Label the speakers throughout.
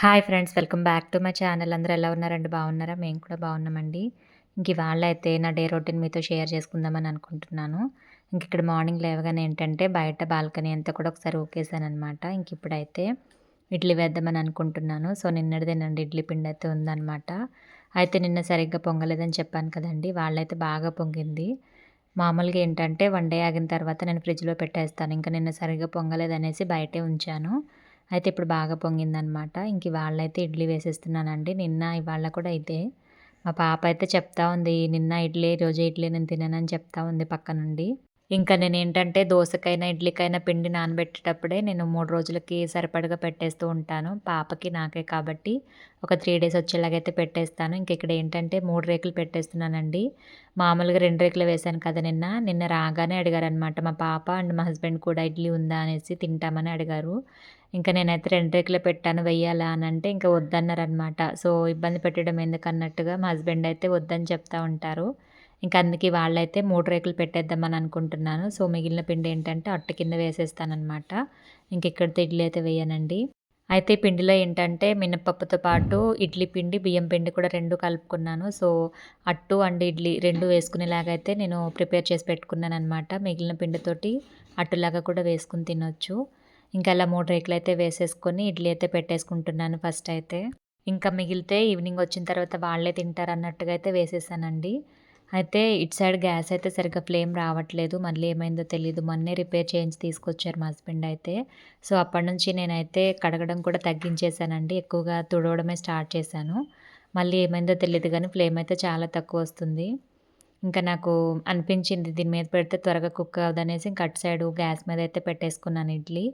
Speaker 1: Hi friends welcome back to my channel. అందరూ ఎలా ఉన్నారండి? బాగున్నారా? మేము కూడా బాగున్నామండి. ఇంక ఇవాళ అయితే నా డే రొటీన్ మీతో షేర్ చేసుకుందామని అనుకుంటున్నాను. ఇంక ఇక్కడ మార్నింగ్ లేవగానే ఏంటంటే బయట బాల్కనీ అంతా కూడా ఒకసారి ఊకేసాను అనమాట ఇంక ఇప్పుడైతే ఇడ్లీ వేద్దామని అనుకుంటున్నాను. సో నిన్నటిదేనండి ఇడ్లీ పిండి అయితే ఉందన్నమాట. అయితే నిన్న సరిగ్గా పొంగలేదని చెప్పాను కదండి. వాళ్ళైతే బాగా పొంగింది. మామూలుగా ఏంటంటే వన్ డే ఆగిన తర్వాత నేను ఫ్రిడ్జ్లో పెట్టేస్తాను. ఇంకా నిన్న సరిగ్గా పొంగలేదనేసి బయటే ఉంచాను. అయితే ఇప్పుడు బాగా పొంగిందనమాట. ఇంక ఇవాళ అయితే ఇడ్లీ వేసేస్తున్నానండి. నిన్న ఇవాళ కూడా అయితే మా పాప అయితే చెప్తా ఉంది నిన్న ఇడ్లీ రోజు ఇడ్లీ నేను తిననని చెప్తా ఉంది పక్క నుండి ఇంకా నేను ఏంటంటే దోశకైనా ఇడ్లీకైనా పిండి నానబెట్టేటప్పుడే నేను మూడు రోజులకి సరిపడగా పెట్టేస్తూ ఉంటాను. పాపకి నాకే కాబట్టి ఒక త్రీ డేస్ వచ్చేలాగైతే పెట్టేస్తాను. ఇంక ఇక్కడ ఏంటంటే మూడు రేకులు పెట్టేస్తున్నానండి. మామూలుగా రెండు రేకులు వేశాను కదా నిన్న. నిన్న రాగానే అడిగారు అనమాట మా పాప అండ్ మా హస్బెండ్ కూడా ఇడ్లీ ఉందా అనేసి తింటామని అడిగారు. ఇంకా నేనైతే రెండు రేకులు పెట్టాను వెయ్యాలా అని అంటే ఇంకా వద్దన్నారనమాట సో ఇబ్బంది పెట్టడం ఎందుకన్నట్టుగా మా హస్బెండ్ అయితే వద్దని చెప్తా ఉంటారు. ఇంకా అందుకే వాళ్ళైతే మూడు రేకులు పెట్టేద్దామని అనుకుంటున్నాను. సో మిగిలిన పిండి ఏంటంటే అట్టు కింద వేసేస్తానమాట ఇంక ఇక్కడితో ఇడ్లీ అయితే వేయనండి. అయితే పిండిలో ఏంటంటే మినపప్పుతో పాటు ఇడ్లీ పిండి బియ్యం పిండి కూడా రెండు కలుపుకున్నాను. సో అట్టు అండ్ ఇడ్లీ రెండు వేసుకునేలాగా అయితే నేను ప్రిపేర్ చేసి పెట్టుకున్నాను అనమాట మిగిలిన పిండితోటి అట్టులాగా కూడా వేసుకుని తినొచ్చు. ఇంకా అలా మూడు రేకులు అయితే వేసేసుకొని ఇడ్లీ అయితే పెట్టేసుకుంటున్నాను ఫస్ట్ అయితే. ఇంకా మిగిలితే ఈవినింగ్ వచ్చిన తర్వాత వాళ్ళే తింటారు అన్నట్టుగా అయితే వేసేసానండి. అయితే ఇటు సైడ్ గ్యాస్ అయితే సరిగ్గా ఫ్లేమ్ రావట్లేదు. మళ్ళీ ఏమైందో తెలియదు మొన్నే రిపేర్ చేయించి తీసుకొచ్చారు మా హస్బెండ్ అయితే. సో అప్పటి నుంచి నేనైతే కడగడం కూడా తగ్గించేశానండి ఎక్కువగా తుడవడమే స్టార్ట్ చేశాను. మళ్ళీ ఏమైందో తెలియదు కానీ ఫ్లేమ్ అయితే చాలా తక్కువ వస్తుంది. ఇంకా నాకు అనిపించింది దీని మీద పెడితే త్వరగా కుక్ అవదనేసి ఇంక అటు సైడ్ గ్యాస్ మీద అయితే పెట్టేసుకున్నాను ఇడ్లీ.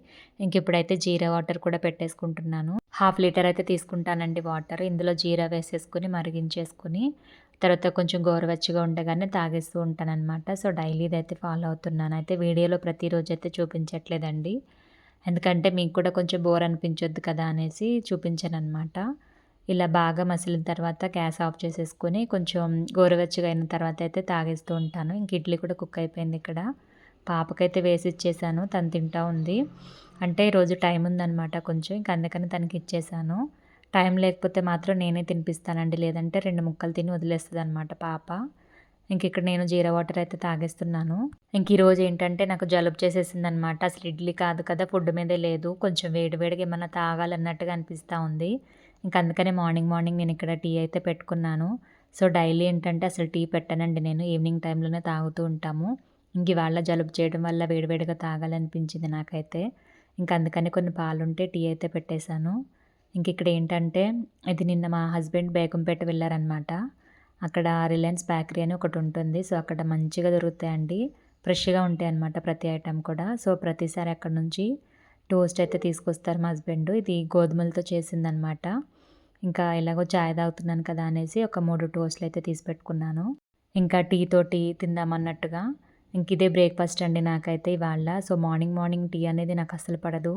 Speaker 1: ఇంక ఇప్పుడైతే జీరా వాటర్ కూడా పెట్టేసుకుంటున్నాను. హాఫ్ లీటర్ అయితే తీసుకుంటానండి వాటర్. ఇందులో జీరా వేసేసుకుని మరిగించేసుకుని తర్వాత కొంచెం గోరువెచ్చగా ఉండగానే తాగేస్తూ ఉంటానన్నమాట. సో డైలీ ఇదైతే ఫాలో అవుతున్నాను. అయితే వీడియోలో ప్రతిరోజు అయితే చూపించట్లేదండి. ఎందుకంటే మీకు కూడా కొంచెం బోర్ అనిపించొద్దు కదా అనేసి చూపించాను అనమాట ఇలా బాగా మసిలిన తర్వాత గ్యాస్ ఆఫ్ చేసేసుకొని కొంచెం గోరువెచ్చగా అయిన తర్వాత అయితే తాగేస్తూ ఉంటాను. ఇంక ఇడ్లీ కూడా కుక్ అయిపోయింది ఇక్కడ. పాపకైతే వేసి ఇచ్చేసాను. తను తింటా ఉంది. అంటే ఈరోజు టైం ఉందనమాట కొంచెం. ఇంక అందుకని తనకి ఇచ్చేసాను. టైం లేకపోతే మాత్రం నేనే తినిపిస్తానండి. లేదంటే రెండు ముక్కలు తిని వదిలేస్తుంది అనమాట పాప. ఇంక ఇక్కడ నేను జీరా వాటర్ అయితే తాగేస్తున్నాను. ఇంక ఈరోజు ఏంటంటే నాకు జలుబు చేసేసింది అనమాట అసలు ఇడ్లీ కాదు కదా ఫుడ్ మీదే లేదు. కొంచెం వేడివేడిగా ఏమన్నా తాగాలన్నట్టుగా అనిపిస్తూ ఉంది. ఇంక అందుకనే మార్నింగ్ మార్నింగ్ నేను ఇక్కడ టీ అయితే పెట్టుకున్నాను. సో డైలీ ఏంటంటే అసలు టీ పెట్టానండి నేను. ఈవినింగ్ టైంలోనే తాగుతూ ఉంటాము. ఇంక ఇవాళ జలుబు చేయడం వల్ల వేడివేడిగా తాగాలనిపించింది నాకైతే. ఇంకా అందుకని కొన్ని పాలుంటే టీ అయితే పెట్టేశాను. ఇంక ఇక్కడ ఏంటంటే ఇది నిన్న మా హస్బెండ్ బేగంపేట వెళ్ళారనమాట. అక్కడ రిలయన్స్ బేకరీ అని ఒకటి ఉంటుంది. సో అక్కడ మంచిగా దొరుకుతాయండి. ఫ్రెష్గా ఉంటాయి అన్నమాట ప్రతి ఐటెం కూడా. సో ప్రతిసారి అక్కడ నుంచి టోస్ట్ అయితే తీసుకొస్తారు మా హస్బెండ్. ఇది గోధుమలతో చేసిందనమాట ఇంకా ఎలాగో చాయ్ తాగుతున్నాను కదా అనేసి ఒక మూడు టోస్ట్లు అయితే తీసి పెట్టుకున్నాను. ఇంకా టీ తోటి తిందామన్నట్టుగా ఇంక ఇదే బ్రేక్ఫాస్ట్ అండి నాకైతే ఇవాళ సో మార్నింగ్ మార్నింగ్ టీ అనేది నాకు అస్సలు పడదు.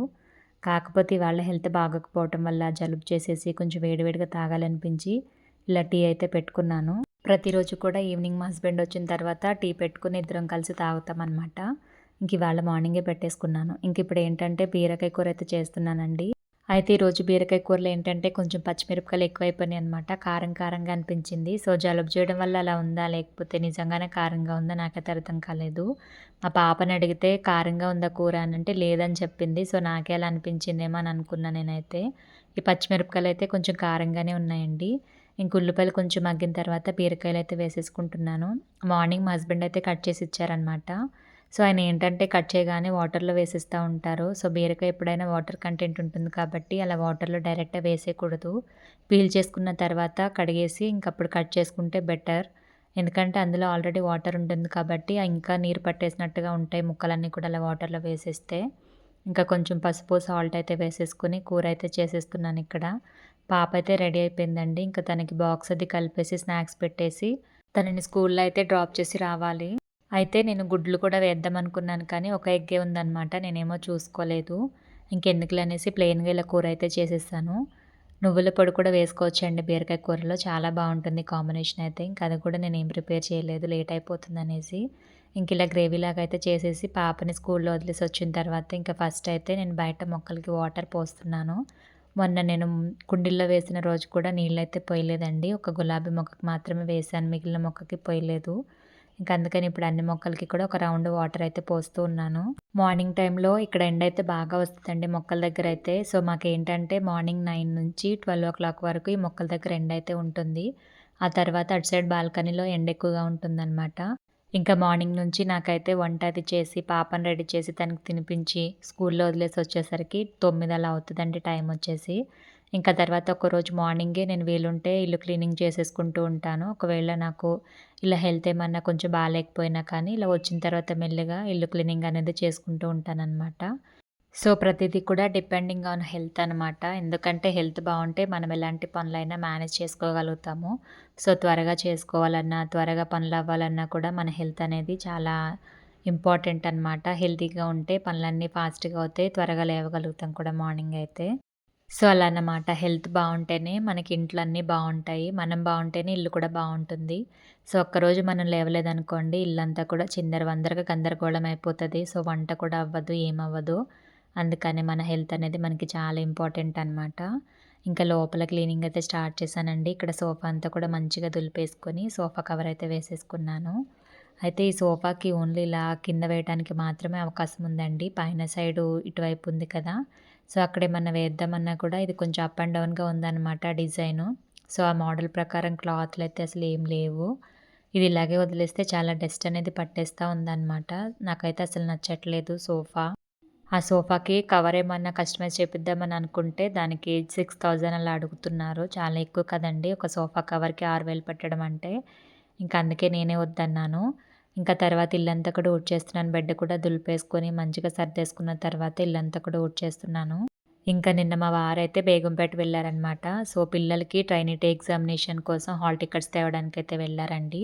Speaker 1: కాకపోతే ఇవాళ హెల్త్ బాగోకపోవటం వల్ల జలుబు చేసేసి కొంచెం వేడివేడిగా తాగాలనిపించి ఇలా టీ అయితే పెట్టుకున్నాను. ప్రతిరోజు కూడా ఈవినింగ్ మా హస్బెండ్ వచ్చిన తర్వాత టీ పెట్టుకుని ఇద్దరం కలిసి తాగుతాం అనమాట ఇంక ఇవాళ మార్నింగే పెట్టేసుకున్నాను. ఇంక ఇప్పుడు ఏంటంటే బీరకాయ కూర అయితే చేస్తున్నానండి. అయితే ఈరోజు బీరకాయ కూరలో ఏంటంటే కొంచెం పచ్చిమిరపకాయలు ఎక్కువైపోయినాయి అనమాట కారం కారంగా అనిపించింది. సో జలుబు చేయడం వల్ల అలా ఉందా? లేకపోతే నిజంగానే కారంగా ఉందా? నాకైతే అర్థం కాలేదు. మా పాపని అడిగితే కారంగా ఉందా కూర అని అంటే లేదని చెప్పింది. సో నాకే అలా అనిపించిందేమో అని అనుకున్నా నేనైతే. ఈ పచ్చిమిరపకాయలు అయితే కొంచెం కారంగానే ఉన్నాయండి. ఇంక ఉల్లిపాయలు కొంచెం మగ్గిన తర్వాత బీరకాయలు అయితే వేసేసుకుంటున్నాను. మార్నింగ్ మా హస్బెండ్ అయితే కట్ చేసి ఇచ్చారనమాట సో ఆయన ఏంటంటే కట్ చేయగానే వాటర్లో వేసేస్తూ ఉంటారు. సో బీరకాయ ఎప్పుడైనా వాటర్ కంటెంట్ ఉంటుంది కాబట్టి అలా వాటర్లో డైరెక్ట్గా వేసేయకూడదు. పీల్ చేసుకున్న తర్వాత కడిగేసి ఇంకప్పుడు కట్ చేసుకుంటే బెటర్. ఎందుకంటే అందులో ఆల్రెడీ వాటర్ ఉంటుంది కాబట్టి ఇంకా నీరు పట్టేసినట్టుగా ఉంటాయి ముక్కలన్నీ కూడా అలా వాటర్లో వేసేస్తే. ఇంకా కొంచెం పసుపు సాల్ట్ అయితే వేసేసుకుని కూర అయితే చేసేస్తున్నాను ఇక్కడ. పాప అయితే రెడీ అయిపోయిందండి. ఇంకా తనకి బాక్స్ అది కలిపేసి స్నాక్స్ పెట్టేసి తనని స్కూల్లో అయితే డ్రాప్ చేసి రావాలి. అయితే నేను గుడ్లు కూడా వేద్దాం అనుకున్నాను కానీ ఒక ఎగ్గే ఉందనమాట నేనేమో చూసుకోలేదు. ఇంకెందుకులు అనేసి ప్లెయిన్గా ఇలా కూర అయితే చేసేసాను. నువ్వుల పొడి కూడా వేసుకోవచ్చండి బీరకాయ కూరలో. చాలా బాగుంటుంది కాంబినేషన్ అయితే. ఇంకా అది కూడా నేను ఏం ప్రిపేర్ చేయలేదు. లేట్ అయిపోతుంది అనేసి. ఇంక ఇలా గ్రేవీ లాగా అయితే చేసేసి పాపని స్కూల్లో వదిలేసి వచ్చిన తర్వాత ఇంకా ఫస్ట్ అయితే నేను బయట మొక్కలకి వాటర్ పోస్తున్నాను. మొన్న నేను కుండీల్లో వేసిన రోజు కూడా నీళ్ళైతే పోయలేదండి. ఒక గులాబీ మొక్కకి మాత్రమే వేశాను. మిగిలిన మొక్కకి పోయలేదు. ఇంకా అందుకని ఇప్పుడు అన్ని మొక్కలకి కూడా ఒక రౌండ్ వాటర్ అయితే పోస్తూ ఉన్నాను. మార్నింగ్ టైంలో ఇక్కడ ఎండ అయితే బాగా వస్తుందండి మొక్కల దగ్గర అయితే సో, మాకేంటంటే మార్నింగ్ నైన్ నుంచి ట్వెల్వ్ ఓ క్లాక్ వరకు ఈ మొక్కల దగ్గర ఎండ అయితే ఉంటుంది. ఆ తర్వాత అటు సైడ్ బాల్కనీలో ఎండ ఎక్కువగా ఉంటుందనమాట. ఇంకా మార్నింగ్ నుంచి నాకైతే వంట అది చేసి పాపను రెడీ చేసి తనకి తినిపించి స్కూల్లో వదిలేసి వచ్చేసరికి తొమ్మిది అలా అవుతుందండి టైం వచ్చేసి ఇంకా తర్వాత ఒకరోజు మార్నింగే నేను వీలుంటే ఇల్లు క్లీనింగ్ చేసేసుకుంటూ ఉంటాను. ఒకవేళ నాకు ఇలా హెల్త్ ఏమన్నా కొంచెం బాగాలేకపోయినా కానీ ఇలా వచ్చిన తర్వాత మెల్లగా ఇల్లు క్లీనింగ్ అనేది చేసుకుంటూ ఉంటానన్నమాట. సో ప్రతిదీ కూడా డిపెండింగ్ ఆన్ హెల్త్ అనమాట ఎందుకంటే హెల్త్ బాగుంటే మనం ఎలాంటి పనులైనా మేనేజ్ చేసుకోగలుగుతాము. సో త్వరగా చేసుకోవాలన్నా త్వరగా పనులు అవ్వాలన్నా కూడా మన హెల్త్ అనేది చాలా ఇంపార్టెంట్ అనమాట హెల్తీగా ఉంటే పనులన్నీ ఫాస్ట్గా అవుతాయి త్వరగా లేవగలుగుతాం కూడా మార్నింగ్ అయితే. సో అలా అన్నమాట హెల్త్ బాగుంటేనే మనకి ఇంట్లో అన్నీ బాగుంటాయి మనం బాగుంటేనే ఇల్లు కూడా బాగుంటుంది సో ఒక్కరోజు మనం లేవలేదనుకోండి ఇల్లంతా కూడా చిందర వందరగా గందరగోళం అయిపోతుంది. సో వంట కూడా అవ్వదు ఏమవ్వదు. అందుకని మన హెల్త్ అనేది మనకి చాలా ఇంపార్టెంట్ అనమాట ఇంకా లోపల క్లీనింగ్ అయితే స్టార్ట్ చేశానండి. ఇక్కడ సోఫా అంతా కూడా మంచిగా దులిపేసుకొని సోఫా కవర్ అయితే వేసేసుకున్నాను. అయితే ఈ సోఫాకి ఓన్లీ ఇలా కింద వేయడానికి మాత్రమే అవకాశం ఉందండి. పైన సైడు ఇటువైపు ఉంది కదా. సో అక్కడ ఏమన్నా వేద్దామన్నా కూడా ఇది కొంచెం అప్ అండ్ డౌన్గా ఉందన్నమాట డిజైను. సో ఆ మోడల్ ప్రకారం క్లాత్లు అయితే అసలు ఏం లేవు. ఇది ఇలాగే వదిలేస్తే చాలా డస్ట్ అనేది పట్టేస్తూ ఉందన్నమాట. నాకైతే అసలు నచ్చట్లేదు సోఫా. ఆ సోఫాకి కవర్ ఏమన్నా కస్టమైజ్ చేపిద్దామని అనుకుంటే దానికి సిక్స్ థౌజండ్ అలా అడుగుతున్నారు. చాలా ఎక్కువ కదండి. ఒక సోఫా కవర్కి ఆరు వేలు పెట్టడం అంటే. ఇంకా అందుకే నేనే వద్దన్నాను. ఇంకా తర్వాత ఇల్లంతా కూడా ఊడ్చేస్తున్నాను. బెడ్ కూడా దులిపేసుకొని మంచిగా సర్దేసుకున్న తర్వాత ఇల్లంతా కూడా ఊడ్చేస్తున్నాను. ఇంకా నిన్న మా వారైతే బేగంపేట వెళ్ళారనమాట సో పిల్లలకి ట్రైనిటీ ఎగ్జామినేషన్ కోసం హాల్ టికెట్స్ తేవడానికి అయితే వెళ్ళారండి.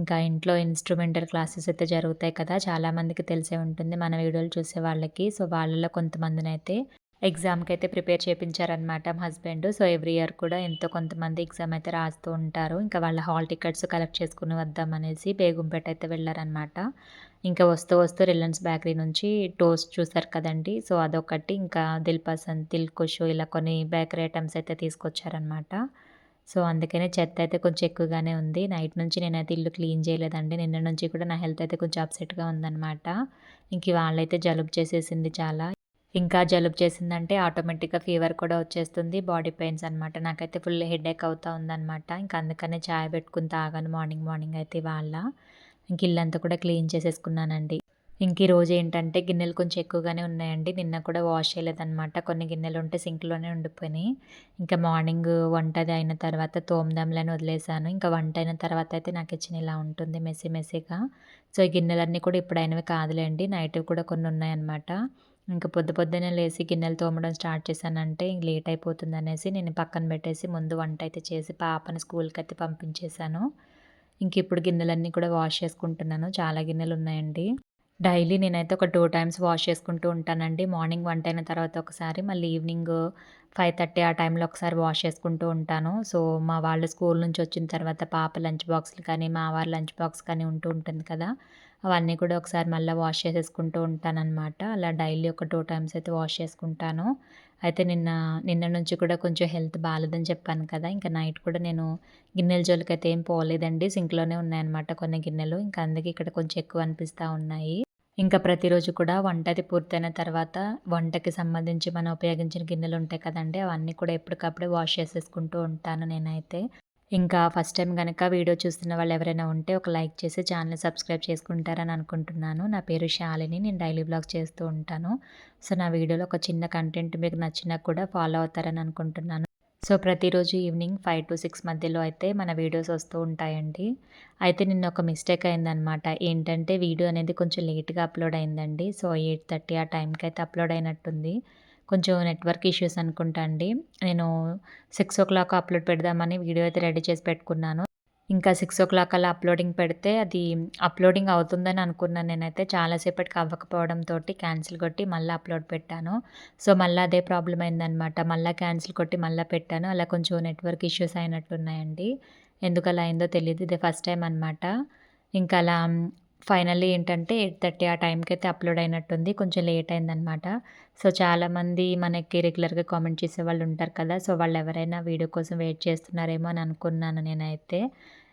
Speaker 1: ఇంకా ఇంట్లో ఇన్స్ట్రుమెంటల్ క్లాసెస్ అయితే జరుగుతాయి కదా చాలామందికి తెలిసే ఉంటుంది. మన వీడియోలు చూసే వాళ్ళకి. సో వాళ్ళలో కొంతమందిని అయితే ఎగ్జామ్కి అయితే ప్రిపేర్ చేయించారనమాట మా హస్బెండ్. సో ఎవ్రీ ఇయర్ కూడా ఎంతో కొంతమంది ఎగ్జామ్ అయితే రాస్తూ ఉంటారు. ఇంకా వాళ్ళ హాల్ టికెట్స్ కలెక్ట్ చేసుకుని వద్దామనేసి బేగుంపేట అయితే వెళ్ళారనమాట ఇంకా వస్తూ వస్తూ రిలయన్స్ బేకరీ నుంచి టోస్ట్ చూసారు కదండి. సో అదొకటి. ఇంకా దిల్పసంద్ దిల్కుషు ఇలా కొన్ని బేకరీ ఐటమ్స్ అయితే తీసుకొచ్చారనమాట సో అందుకనే చెత్త అయితే కొంచెం ఎక్కువగానే ఉంది. నైట్ నుంచి నేనైతే ఇల్లు క్లీన్ చేయలేదండి. నిన్న నుంచి కూడా నా హెల్త్ అయితే కొంచెం అప్సెట్గా ఉందన్నమాట. ఇంక వాళ్ళైతే జలుబు చేసేసింది చాలా. ఇంకా జలుబు చేసిందంటే ఆటోమేటిక్గా ఫీవర్ కూడా వచ్చేస్తుంది బాడీ పెయిన్స్ అనమాట నాకైతే ఫుల్ హెడేక్ అవుతూ ఉందన్నమాట. ఇంకా అందుకనే చాయ్ పెట్టుకుని తాగాను మార్నింగ్ మార్నింగ్ అయితే వాళ్ళ ఇంక ఇల్లంతా కూడా క్లీన్ చేసేసుకున్నానండి. ఇంక ఈరోజు ఏంటంటే గిన్నెలు కొంచెం ఎక్కువగానే ఉన్నాయండి. నిన్న కూడా వాష్ చేయలేదన్నమాట. కొన్ని గిన్నెలు ఉంటే సింక్లోనే ఉండిపోయినాయి. ఇంకా మార్నింగ్ వంటది అయిన తర్వాత తోమదాంలని వదిలేసాను ఇంకా వంట అయిన తర్వాత అయితే నాకు ఇచ్చిన ఇలా ఉంటుంది మెస్సీ మెస్సీగా. సో ఈ గిన్నెలన్నీ కూడా ఇప్పుడైనవి కాదులేండి. నైట్ కూడా కొన్ని ఉన్నాయన్నమాట. ఇంకా పొద్దు పొద్దునే లేచి గిన్నెలు తోమడం స్టార్ట్ చేశానంటే ఇంక లేట్ అయిపోతుంది అనేసి నేను పక్కన పెట్టేసి ముందు వంట అయితే చేసి పాపని స్కూల్కి అయితే పంపించేశాను. ఇంక ఇప్పుడు గిన్నెలన్నీ కూడా వాష్ చేసుకుంటున్నాను. చాలా గిన్నెలు ఉన్నాయండి. డైలీ నేనైతే ఒక టూ టైమ్స్ వాష్ చేసుకుంటూ ఉంటానండి. మార్నింగ్ వంట అయిన తర్వాత ఒకసారి మళ్ళీ ఈవినింగ్ ఫైవ్ థర్టీ ఆ టైంలో ఒకసారి వాష్ చేసుకుంటూ ఉంటాను. సో మా వాళ్ళు స్కూల్ నుంచి వచ్చిన తర్వాత పాప లంచ్ బాక్స్లు కానీ మా వారి లంచ్ బాక్స్ కానీ ఉంటూ ఉంటుంది కదా. అవన్నీ కూడా ఒకసారి మళ్ళీ వాష్ చేసేసుకుంటూ ఉంటానన్నమాట. అలా డైలీ ఒక టూ టైమ్స్ అయితే వాష్ చేసుకుంటాను. అయితే నిన్న నిన్న నుంచి కూడా కొంచెం హెల్త్ బాగాలేదని చెప్పాను కదా ఇంకా నైట్ కూడా నేను గిన్నెల జోలికి అయితే ఏం పోలేదండి. సింక్లోనే ఉన్నాయన్నమాట కొన్ని గిన్నెలు. ఇంకా అందుకే ఇక్కడ కొంచెం ఎక్కువ అనిపిస్తూ ఉన్నాయి. ఇంకా ప్రతిరోజు కూడా వంట అది పూర్తయిన తర్వాత వంటకి సంబంధించి మనం ఉపయోగించిన గిన్నెలు ఉంటాయి కదండి అవన్నీ కూడా ఎప్పటికప్పుడే వాష్ చేసేసుకుంటూ ఉంటాను నేనైతే. ఇంకా ఫస్ట్ టైం కనుక వీడియో చూస్తున్న వాళ్ళు ఎవరైనా ఉంటే ఒక లైక్ చేసి ఛానల్ సబ్స్క్రైబ్ చేసుకుంటారని అనుకుంటున్నాను. నా పేరు శాలిని. నేను డైలీ బ్లాగ్ చేస్తూ ఉంటాను. సో నా వీడియోలో ఒక చిన్న కంటెంట్ మీకు నచ్చినా కూడా ఫాలో అవుతారని అనుకుంటున్నాను. సో ప్రతిరోజు ఈవినింగ్ ఫైవ్ టు సిక్స్ మధ్యలో అయితే మన వీడియోస్ వస్తూ ఉంటాయండి. అయితే నిన్న ఒక మిస్టేక్ అయిందనమాట ఏంటంటే వీడియో అనేది కొంచెం లేట్గా అప్లోడ్ అయిందండి. సో ఎయిట్ థర్టీ ఆ టైంకి అయితే అప్లోడ్ అయినట్టుంది. కొంచెం నెట్వర్క్ ఇష్యూస్ అనుకుంటా అండి. నేను సిక్స్ ఓ క్లాక్ అప్లోడ్ పెడదామని వీడియో అయితే రెడీ చేసి పెట్టుకున్నాను. ఇంకా సిక్స్ ఓ క్లాక్ అలా అప్లోడింగ్ పెడితే అది అప్లోడింగ్ అవుతుందని అనుకున్నాను నేనైతే. చాలాసేపటికి అవ్వకపోవడంతో క్యాన్సిల్ కొట్టి మళ్ళీ అప్లోడ్ పెట్టాను. సో మళ్ళీ అదే ప్రాబ్లం అయిందనమాట మళ్ళీ క్యాన్సిల్ కొట్టి మళ్ళీ పెట్టాను. అలా కొంచెం నెట్వర్క్ ఇష్యూస్ అయినట్టున్నాయండి ఎందుకు అలా అయిందో తెలియదు ఇదే ఫస్ట్ టైం అనమాట ఇంకా అలా ఫైనల్లీ ఏంటంటే 8:30 ఆ టైంకి అయితే అప్‌లోడ్ అయినట్టుంది. కొంచెం లేట్ అయిందనమాట. సో, చాలామంది మనకి రెగ్యులర్‌గా కామెంట్ చేసే వాళ్ళు ఉంటారు కదా! సో, వాళ్ళు ఎవరైనా వీడియో కోసం వెయిట్ చేస్తున్నారేమో అని అనుకున్నాను నేనైతే.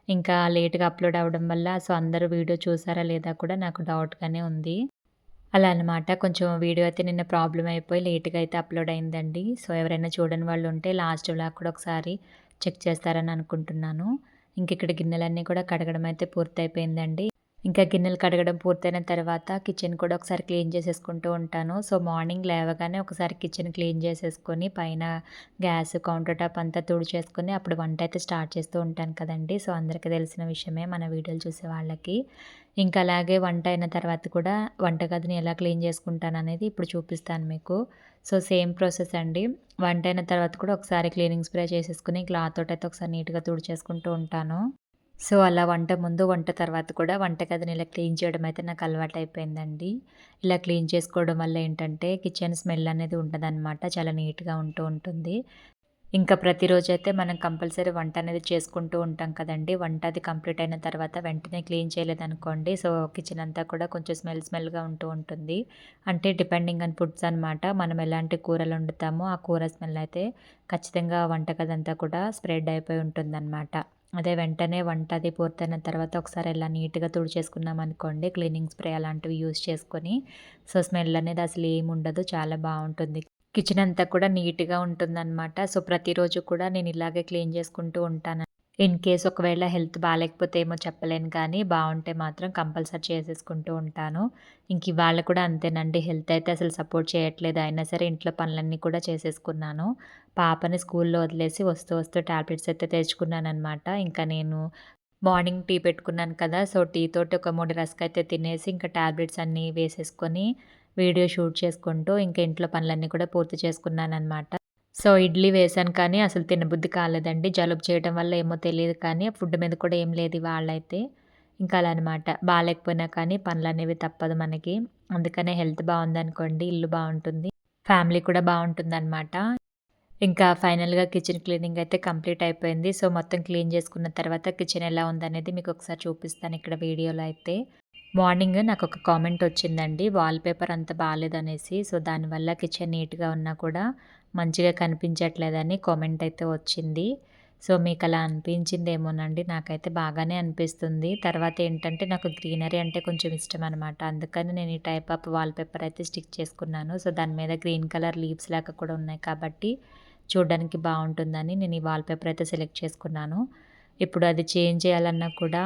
Speaker 1: ఇంకా లేట్‌గా అప్‌లోడ్ అవ్వడం వల్ల సో, అందరూ వీడియో చూసారా లేదా కూడా నాకు డౌట్‌గానే ఉంది. అలా అనమాట. కొంచెం వీడియో అయితే నిన్న ప్రాబ్లమ్ అయిపోయి లేట్‌గా అయితే అప్‌లోడ్ అయిందండి. సో, ఎవరైనా చూడని వాళ్ళు ఉంటే లాస్ట్ వ్లాగ్ కూడా ఒకసారి చెక్ చేస్తారని అనుకుంటున్నాను. ఇంక ఇక్కడ గిన్నెలన్నీ కూడా కడగడం అయితే పూర్తయిపోయిందండి. ఇంకా గిన్నెలు కడగడం పూర్తయిన తర్వాత కిచెన్ కూడా ఒకసారి క్లీన్ చేసేసుకుంటూ ఉంటాను. సో, మార్నింగ్ లేవగానే ఒకసారి కిచెన్ క్లీన్ చేసేసుకొని పైన గ్యాస్, కౌంటర్ టాప్ అంతా తుడిచేసుకొని అప్పుడు వంట అయితే స్టార్ట్ చేస్తూ ఉంటాను కదండీ! సో, అందరికీ తెలిసిన విషయమే మన వీడియోలు చూసే వాళ్ళకి. ఇంకా అలాగే వంట అయిన తర్వాత కూడా వంటగదిని ఎలా క్లీన్ చేసుకుంటాను అనేది ఇప్పుడు చూపిస్తాను మీకు. సో, సేమ్ ప్రాసెస్ అండి. వంట అయిన తర్వాత కూడా ఒకసారి క్లీనింగ్ స్ప్రే చేసేసుకొని క్లాత్ తోటైతే ఒకసారి నీట్‌గా తుడిచేసుకుంటూ ఉంటాను. సో, అలా వంట ముందు, వంట తర్వాత కూడా వంటగదిని ఇలా క్లీన్ చేయడం అయితే నాకు అలవాటు అయిపోయిందండి ఇలా క్లీన్ చేసుకోవడం వల్ల ఏంటంటే కిచెన్ స్మెల్ అనేది ఉండదనమాట. చాలా నీట్‌గా ఉంటూ ఉంటుంది. ఇంకా ప్రతిరోజైతే మనం కంపల్సరీ వంట అనేది చేసుకుంటూ ఉంటాం కదండీ! వంట అది కంప్లీట్ అయిన తర్వాత వెంటనే క్లీన్ చేయలేదనుకోండి సో, కిచెన్ అంతా కూడా కొంచెం స్మెల్ స్మెల్‌గా ఉంటూ ఉంటుంది. అంటే డిపెండింగ్ ఆన్ ఫుడ్స్ అనమాట. మనం ఎలాంటి కూరలు వండుతామో ఆ కూర స్మెల్ అయితే ఖచ్చితంగా వంటగదంతా కూడా స్ప్రెడ్ అయిపోయి ఉంటుందనమాట. అదే వెంటనే వంట అది పూర్తయిన తర్వాత ఒకసారి ఇలా నీట్‌గా తుడిచేసుకున్నామనుకోండి క్లీనింగ్ స్ప్రే అలాంటివి యూజ్ చేసుకొని సో, స్మెల్ అనేది అసలు ఏముండదు. చాలా బాగుంటుంది కిచెన్ అంతా కూడా నీట్‌గా ఉంటుందనమాట. సో, ప్రతిరోజు కూడా నేను ఇలాగే క్లీన్ చేసుకుంటూ ఉంటాను. ఇన్ కేస్ ఒకవేళ హెల్త్ బాగాలేకపోతే ఏమో చెప్పలేను కానీ బాగుంటే మాత్రం కంపల్సరీ చేసేసుకుంటూ ఉంటాను. ఇంక ఇవాళ కూడా అంతేనండి. హెల్త్ అయితే అసలు సపోర్ట్ చేయట్లేదు. అయినా సరే ఇంట్లో పనులన్నీ కూడా చేసేసుకున్నాను. పాపని స్కూల్‌లో వదిలేసి వస్తూ వస్తూ టాబ్లెట్స్ అయితే తెచ్చుకున్నాననమాట. ఇంకా నేను మార్నింగ్ టీ పెట్టుకున్నాను కదా! సో, టీ తోటి ఒక మూడు రస్క్ అయితే తినేసి ఇంకా టాబ్లెట్స్ అన్నీ వేసేసుకొని వీడియో షూట్ చేసుకుంటూ ఇంకా ఇంట్లో పనులన్నీ కూడా పూర్తి చేసుకున్నాననమాట. సో, ఇడ్లీ వేశాను కానీ అసలు తినబుద్ధి కాలేదండి. జలుబు చేయడం వల్ల ఏమో తెలియదు కానీ ఫుడ్ మీద కూడా ఏం లేదు వాళ్ళైతే ఇంకా అలా అనమాట. బాగాలేకపోయినా కానీ పనులనేవి తప్పదు మనకి. అందుకనే హెల్త్ బాగుందనుకోండి ఇల్లు బాగుంటుంది ఫ్యామిలీ కూడా బావుంటుందనమాట. ఇంకా ఫైనల్‌గా కిచెన్ క్లీనింగ్ అయితే కంప్లీట్ అయిపోయింది. సో, మొత్తం క్లీన్ చేసుకున్న తర్వాత కిచెన్ ఎలా ఉందనేది మీకు ఒకసారి చూపిస్తాను ఇక్కడ వీడియోలో అయితే. మార్నింగ్ నాకు ఒక కామెంట్ వచ్చిందండి. వాల్‌పేపర్ అంత బాగాలేదనేసి సో, దానివల్ల కిచెన్ నీట్‌గా ఉన్నా కూడా మంచిగా కనిపించట్లేదని కామెంట్ అయితే వచ్చింది. సో, మీకు అలా అనిపించింది అనిపించిందేమోనండి. నాకైతే బాగానే అనిపిస్తుంది. తర్వాత ఏంటంటే నాకు గ్రీనరీ అంటే కొంచెం ఇష్టం అనమాట అందుకని నేను ఈ టైప్ ఆఫ్ వాల్‌పేపర్ అయితే స్టిక్ చేసుకున్నాను. సో, దాని మీద గ్రీన్ కలర్ లీవ్స్ లాగా కూడా ఉన్నాయి కాబట్టి చూడడానికి బాగుంటుందని నేను ఈ వాల్‌పేపర్ అయితే సెలెక్ట్ చేసుకున్నాను. ఇప్పుడు అది చేంజ్ చేయాలన్నా కూడా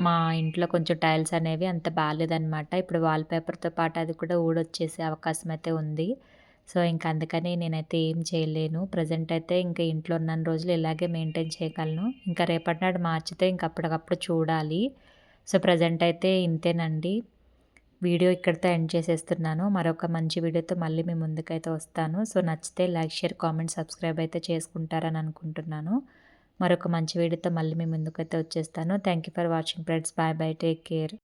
Speaker 1: మా ఇంట్లో కొంచెం టైల్స్ అనేవి అంత బాగాలేదనమాట ఇప్పుడు వాల్‌పేపర్‌తో పాటు అది కూడా ఊడొచ్చేసే అవకాశం అయితే ఉంది. సో, ఇంక అందుకని నేనైతే ఏం చేయలేను. ప్రెజెంట్ అయితే ఇంకా ఇంట్లో ఉన్న రోజులు ఇలాగే మెయింటైన్ చేయగలను. ఇంకా రేపటి నాడు మార్చితే ఇంక అప్పటికప్పుడు చూడాలి. సో, ప్రెజెంట్ అయితే ఇంతేనండి. వీడియో ఇక్కడితో ఎండ్ చేసేస్తున్నాను. మరొక మంచి వీడియోతో మళ్ళీ మీ ముందుకైతే వస్తాను. సో, నచ్చితే లైక్, షేర్, కామెంట్, సబ్స్క్రైబ్ అయితే చేసుకుంటారని అనుకుంటున్నాను. మరొక మంచి వీడియోతో మళ్ళీ మీ ముందుకైతే వచ్చేస్తాను. Thank you for watching friends. Bye bye. Take care.